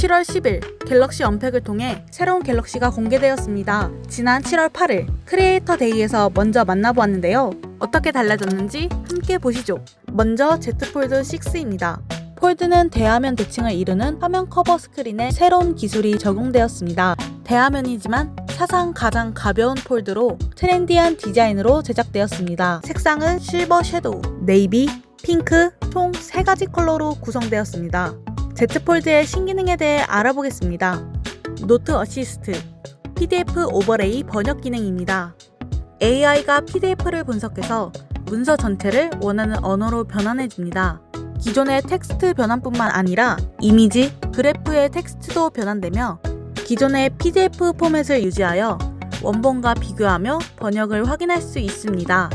7월 10일 갤럭시 언팩을 통해 새로운 갤럭시가 공개되었습니다. 지난 7월 8일 크리에이터 데이에서 먼저 만나보았는데요. 어떻게 달라졌는지 함께 보시죠. 먼저 Z 폴드 6입니다. 폴드는 대화면 대칭을 이루는 화면 커버 스크린에 새로운 기술이 적용되었습니다. 대화면이지만 사상 가장 가벼운 폴드로 트렌디한 디자인으로 제작되었습니다. 색상은 실버 섀도우, 네이비, 핑크 총 3가지 컬러로 구성되었습니다. Z 폴드의 신기능에 대해 알아보겠습니다. 노트 어시스트, PDF 오버레이 번역 기능입니다. AI가 PDF를 분석해서 문서 전체를 원하는 언어로 변환해 줍니다. 기존의 텍스트 변환뿐만 아니라 이미지, 그래프의 텍스트도 변환되며 기존의 PDF 포맷을 유지하여 원본과 비교하며 번역을 확인할 수 있습니다.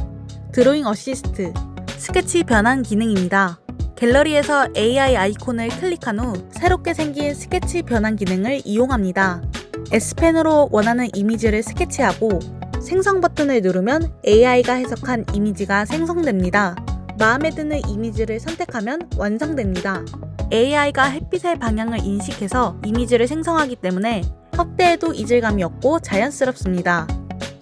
드로잉 어시스트, 스케치 변환 기능입니다. 갤러리에서 AI 아이콘을 클릭한 후 새롭게 생긴 스케치 변환 기능을 이용합니다. S펜으로 원하는 이미지를 스케치하고 생성 버튼을 누르면 AI가 해석한 이미지가 생성됩니다. 마음에 드는 이미지를 선택하면 완성됩니다. AI가 햇빛의 방향을 인식해서 이미지를 생성하기 때문에 확대해도 이질감이 없고 자연스럽습니다.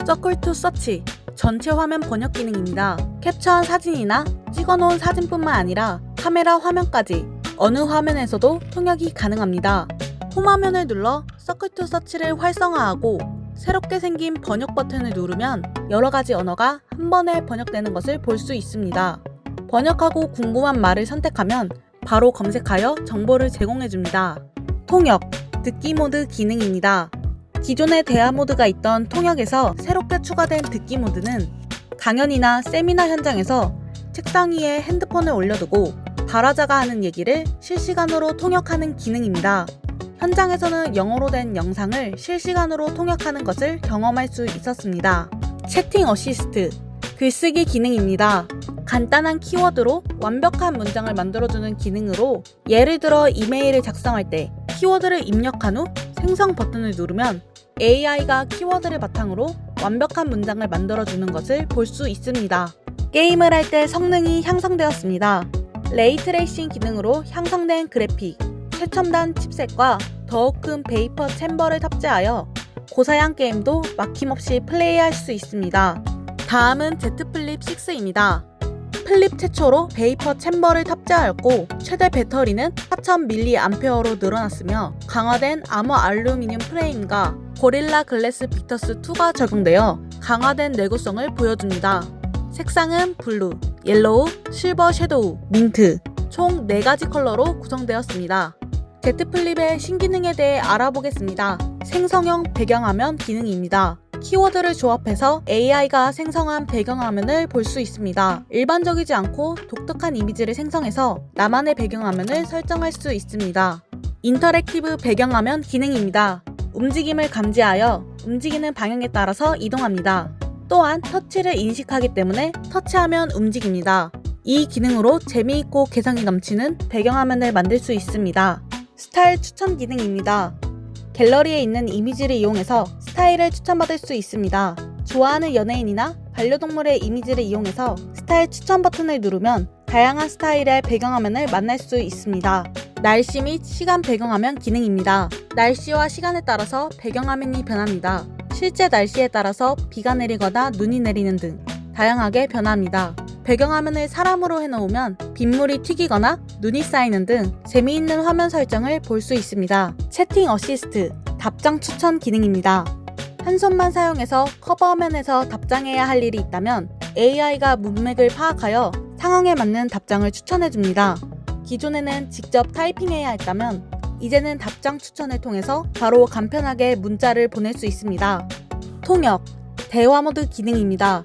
서클 투 서치 전체 화면 번역 기능입니다. 캡처한 사진이나 찍어놓은 사진뿐만 아니라 카메라 화면까지 어느 화면에서도 통역이 가능합니다. 홈 화면을 눌러 서클 투 서치를 활성화하고 새롭게 생긴 번역 버튼을 누르면 여러 가지 언어가 한 번에 번역되는 것을 볼 수 있습니다. 번역하고 궁금한 말을 선택하면 바로 검색하여 정보를 제공해 줍니다. 통역, 듣기 모드 기능입니다. 기존의 대화 모드가 있던 통역에서 새롭게 추가된 듣기 모드는 강연이나 세미나 현장에서 책상 위에 핸드폰을 올려두고 발화자가 하는 얘기를 실시간으로 통역하는 기능입니다. 현장에서는 영어로 된 영상을 실시간으로 통역하는 것을 경험할 수 있었습니다. 채팅 어시스트, 글쓰기 기능입니다. 간단한 키워드로 완벽한 문장을 만들어주는 기능으로 예를 들어 이메일을 작성할 때 키워드를 입력한 후 생성 버튼을 누르면 AI가 키워드를 바탕으로 완벽한 문장을 만들어주는 것을 볼 수 있습니다. 게임을 할 때 성능이 향상되었습니다. 레이트레이싱 기능으로 향상된 그래픽, 최첨단 칩셋과 더욱 큰 베이퍼 챔버를 탑재하여 고사양 게임도 막힘없이 플레이할 수 있습니다. 다음은 Z 플립 6입니다. 플립 최초로 베이퍼 챔버를 탑재하였고 최대 배터리는 4000mAh로 늘어났으며 강화된 아머 알루미늄 프레임과 고릴라 글래스 빅터스 2가 적용되어 강화된 내구성을 보여줍니다. 색상은 블루, 옐로우, 실버 섀도우, 민트 총 4가지 컬러로 구성되었습니다. Z 플립의 신기능에 대해 알아보겠습니다. 생성형 배경화면 기능입니다. 키워드를 조합해서 AI가 생성한 배경화면을 볼 수 있습니다. 일반적이지 않고 독특한 이미지를 생성해서 나만의 배경화면을 설정할 수 있습니다. 인터랙티브 배경화면 기능입니다. 움직임을 감지하여 움직이는 방향에 따라서 이동합니다. 또한 터치를 인식하기 때문에 터치하면 움직입니다. 이 기능으로 재미있고 개성이 넘치는 배경화면을 만들 수 있습니다. 스타일 추천 기능입니다. 갤러리에 있는 이미지를 이용해서 스타일을 추천받을 수 있습니다. 좋아하는 연예인이나 반려동물의 이미지를 이용해서 스타일 추천 버튼을 누르면 다양한 스타일의 배경화면을 만날 수 있습니다. 날씨 및 시간 배경화면 기능입니다. 날씨와 시간에 따라서 배경화면이 변합니다. 실제 날씨에 따라서 비가 내리거나 눈이 내리는 등 다양하게 변합니다. 배경화면을 사람으로 해놓으면 빗물이 튀기거나 눈이 쌓이는 등 재미있는 화면 설정을 볼 수 있습니다. 채팅 어시스트, 답장 추천 기능입니다. 한 손만 사용해서 커버 화면에서 답장해야 할 일이 있다면 AI가 문맥을 파악하여 상황에 맞는 답장을 추천해줍니다. 기존에는 직접 타이핑해야 했다면 이제는 답장 추천을 통해서 바로 간편하게 문자를 보낼 수 있습니다. 통역, 대화 모드 기능입니다.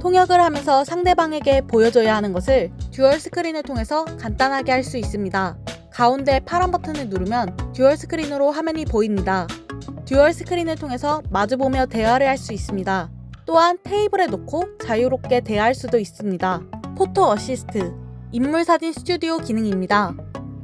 통역을 하면서 상대방에게 보여줘야 하는 것을 듀얼 스크린을 통해서 간단하게 할 수 있습니다. 가운데 파란 버튼을 누르면 듀얼 스크린으로 화면이 보입니다. 듀얼 스크린을 통해서 마주보며 대화를 할 수 있습니다. 또한 테이블에 놓고 자유롭게 대화할 수도 있습니다. 포토 어시스트, 인물 사진 스튜디오 기능입니다.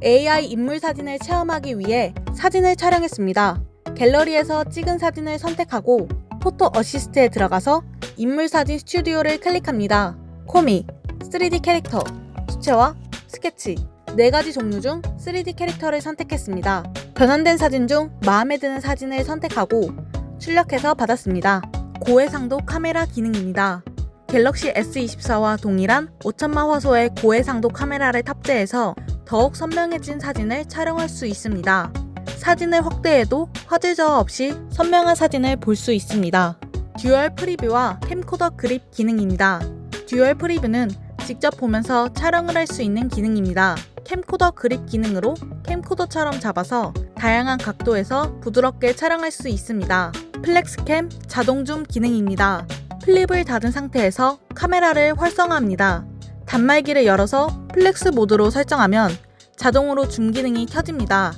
AI 인물 사진을 체험하기 위해 사진을 촬영했습니다. 갤러리에서 찍은 사진을 선택하고 포토 어시스트에 들어가서 인물 사진 스튜디오를 클릭합니다. 코믹, 3D 캐릭터, 수채화, 스케치 4가지 종류 중 3D 캐릭터를 선택했습니다. 변환된 사진 중 마음에 드는 사진을 선택하고 출력해서 받았습니다. 고해상도 카메라 기능입니다. 갤럭시 S24와 동일한 5천만 화소의 고해상도 카메라를 탑재해서 더욱 선명해진 사진을 촬영할 수 있습니다. 사진을 확대해도 화질 저하 없이 선명한 사진을 볼 수 있습니다. 듀얼 프리뷰와 캠코더 그립 기능입니다. 듀얼 프리뷰는 직접 보면서 촬영을 할 수 있는 기능입니다. 캠코더 그립 기능으로 캠코더처럼 잡아서 다양한 각도에서 부드럽게 촬영할 수 있습니다. 플렉스캠 자동 줌 기능입니다. 플립을 닫은 상태에서 카메라를 활성화합니다. 단말기를 열어서 플렉스 모드로 설정하면 자동으로 줌 기능이 켜집니다.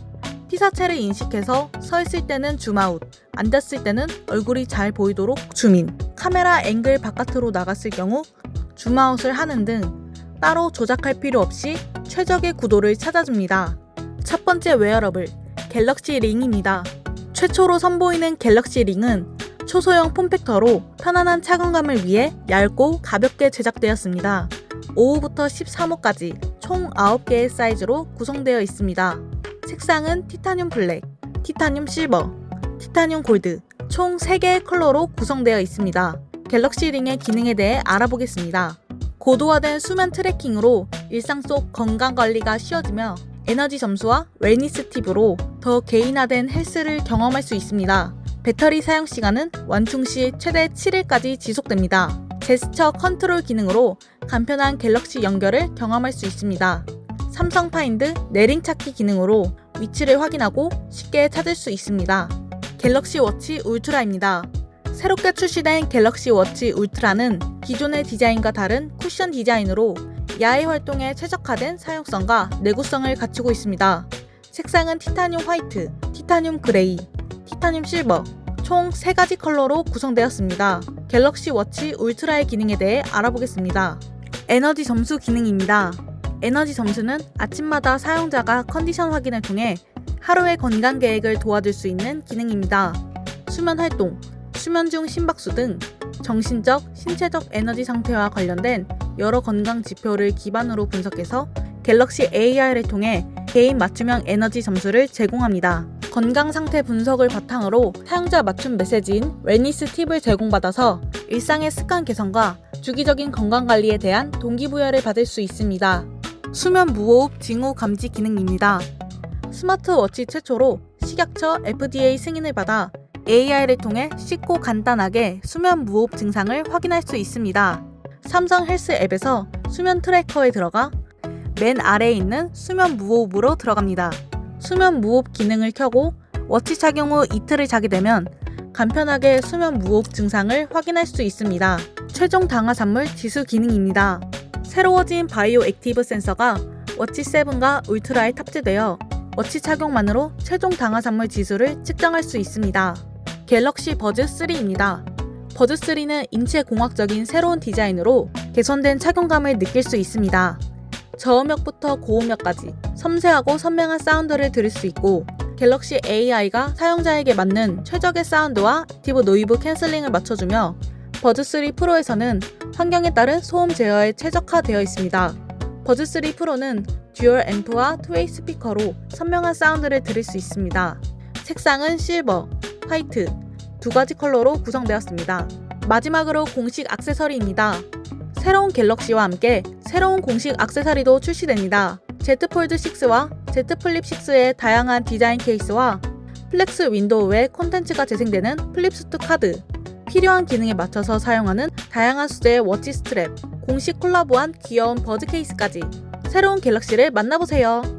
피사체를 인식해서 서 있을 때는 줌아웃, 앉았을 때는 얼굴이 잘 보이도록 줌인, 카메라 앵글 바깥으로 나갔을 경우 줌아웃을 하는 등 따로 조작할 필요 없이 최적의 구도를 찾아줍니다. 첫 번째 웨어러블, 갤럭시 링입니다. 최초로 선보이는 갤럭시 링은 초소형 폼팩터로 편안한 착용감을 위해 얇고 가볍게 제작되었습니다. 5호부터 13호까지 총 9개의 사이즈로 구성되어 있습니다. 색상은 티타늄 블랙, 티타늄 실버, 티타늄 골드, 총 3개의 컬러로 구성되어 있습니다. 갤럭시 링의 기능에 대해 알아보겠습니다. 고도화된 수면 트래킹으로 일상 속 건강 관리가 쉬워지며 에너지 점수와 웰니스 팁으로 더 개인화된 헬스를 경험할 수 있습니다. 배터리 사용 시간은 완충 시 최대 7일까지 지속됩니다. 제스처 컨트롤 기능으로 간편한 갤럭시 연결을 경험할 수 있습니다. 삼성 파인드 내링 찾기 기능으로 위치를 확인하고 쉽게 찾을 수 있습니다. 갤럭시 워치 울트라입니다. 새롭게 출시된 갤럭시 워치 울트라는 기존의 디자인과 다른 쿠션 디자인으로 야외 활동에 최적화된 사용성과 내구성을 갖추고 있습니다. 색상은 티타늄 화이트, 티타늄 그레이, 티타늄 실버, 총 3가지 컬러로 구성되었습니다. 갤럭시 워치 울트라의 기능에 대해 알아보겠습니다. 에너지 점수 기능입니다. 에너지 점수는 아침마다 사용자가 컨디션 확인을 통해 하루의 건강 계획을 도와줄 수 있는 기능입니다. 수면 활동, 수면 중 심박수 등 정신적, 신체적 에너지 상태와 관련된 여러 건강 지표를 기반으로 분석해서 갤럭시 AR을 통해 개인 맞춤형 에너지 점수를 제공합니다. 건강 상태 분석을 바탕으로 사용자 맞춤 메시지인 웰니스 팁을 제공받아서 일상의 습관 개선과 주기적인 건강 관리에 대한 동기부여를 받을 수 있습니다. 수면 무호흡 징후 감지 기능입니다. 스마트워치 최초로 식약처 FDA 승인을 받아 AI를 통해 쉽고 간단하게 수면 무호흡 증상을 확인할 수 있습니다. 삼성 헬스 앱에서 수면 트래커에 들어가 맨 아래에 있는 수면 무호흡으로 들어갑니다. 수면 무호흡 기능을 켜고 워치 착용 후 이틀을 자게 되면 간편하게 수면 무호흡 증상을 확인할 수 있습니다. 최종 당화산물 지수 기능입니다. 새로워진 바이오 액티브 센서가 워치 7과 울트라에 탑재되어 워치 착용만으로 최종 당화산물 지수를 측정할 수 있습니다. 갤럭시 버즈 3입니다. 버즈 3는 인체 공학적인 새로운 디자인으로 개선된 착용감을 느낄 수 있습니다. 저음역부터 고음역까지 섬세하고 선명한 사운드를 들을 수 있고 갤럭시 AI가 사용자에게 맞는 최적의 사운드와 액티브 노이브 캔슬링을 맞춰주며 버즈3 프로에서는 환경에 따른 소음 제어에 최적화되어 있습니다. 버즈3 프로는 듀얼 앰프와 투웨이 스피커로 선명한 사운드를 들을 수 있습니다. 색상은 실버, 화이트 두 가지 컬러로 구성되었습니다. 마지막으로 공식 액세서리입니다. 새로운 갤럭시와 함께 새로운 공식 액세서리도 출시됩니다. Z 폴드 6와 Z 플립 6의 다양한 디자인 케이스와 플렉스 윈도우에 콘텐츠가 재생되는 플립스트 카드, 필요한 기능에 맞춰서 사용하는 다양한 수제의 워치 스트랩, 공식 콜라보한 귀여운 버즈 케이스까지 새로운 갤럭시를 만나보세요.